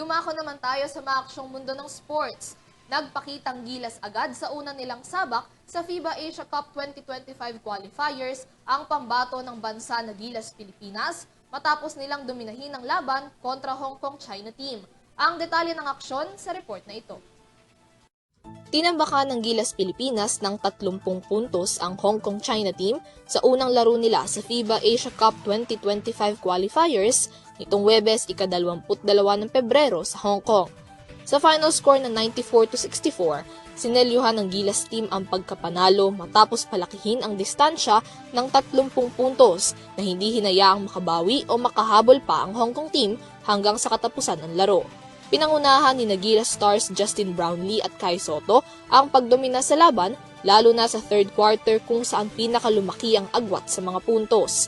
Dumako naman tayo sa maaksyong mundo ng sports. Nagpakitang gilas agad sa una nilang sabak sa FIBA Asia Cup 2025 qualifiers ang pambato ng bansa na Gilas Pilipinas matapos nilang dominahin ang laban kontra Hong Kong China team. Ang detalye ng aksyon sa report na ito. Tinambakan ng Gilas Pilipinas ng 30 puntos ang Hong Kong China team sa unang laro nila sa FIBA Asia Cup 2025 qualifiers nitong Webes ika-22 ng Pebrero sa Hong Kong. Sa final score na 94 to 64, sinelyuhan ng Gilas team ang pagkapanalo matapos palakihin ang distansya ng 30 puntos na hindi hinayaang makabawi o makahabol pa ang Hong Kong team hanggang sa katapusan ng laro. Pinangunahan ni Nagila Stars Justin Brownlee at Kai Soto ang pagdomina sa laban lalo na sa third quarter kung saan pinakalumaki ang agwat sa mga puntos.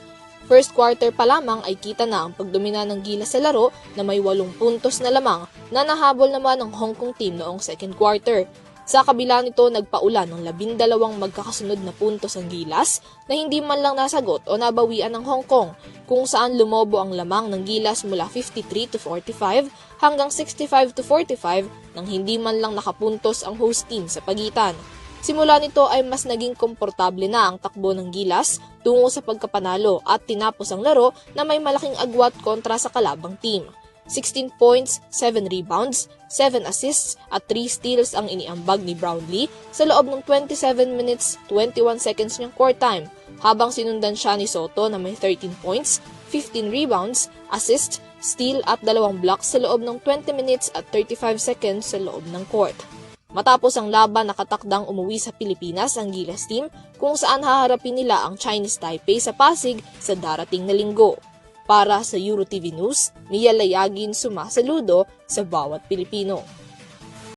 First quarter pa lamang ay kita na ang pagdomina ng Gilas sa laro na may walong puntos na lamang na nahabol naman ng Hong Kong team noong second quarter. Sa kabila nito, nagpaulan ng labindalawang magkakasunod na puntos ang Gilas na hindi man lang nasagot o nabawian ng Hong Kong kung saan lumobo ang lamang ng Gilas mula 53 to 45 hanggang 65 to 45 nang hindi man lang nakapuntos ang host team sa pagitan. Simula nito ay mas naging komportable na ang takbo ng Gilas tungo sa pagkapanalo at tinapos ang laro na may malaking agwat kontra sa kalabang team. 16 points, 7 rebounds, 7 assists at 3 steals ang iniambag ni Brownlee sa loob ng 27 minutes 21 seconds niyang court time habang sinundan siya ni Soto na may 13 points, 15 rebounds, assist, steal at dalawang blocks sa loob ng 20 minutes at 35 seconds sa loob ng court. Matapos ang laban nakatakdang umuwi sa Pilipinas ang Gilas team kung saan haharapin nila ang Chinese Taipei sa Pasig sa darating na linggo. Para sa EuroTV News, Mia Layagin sumasaludo sa bawat Pilipino.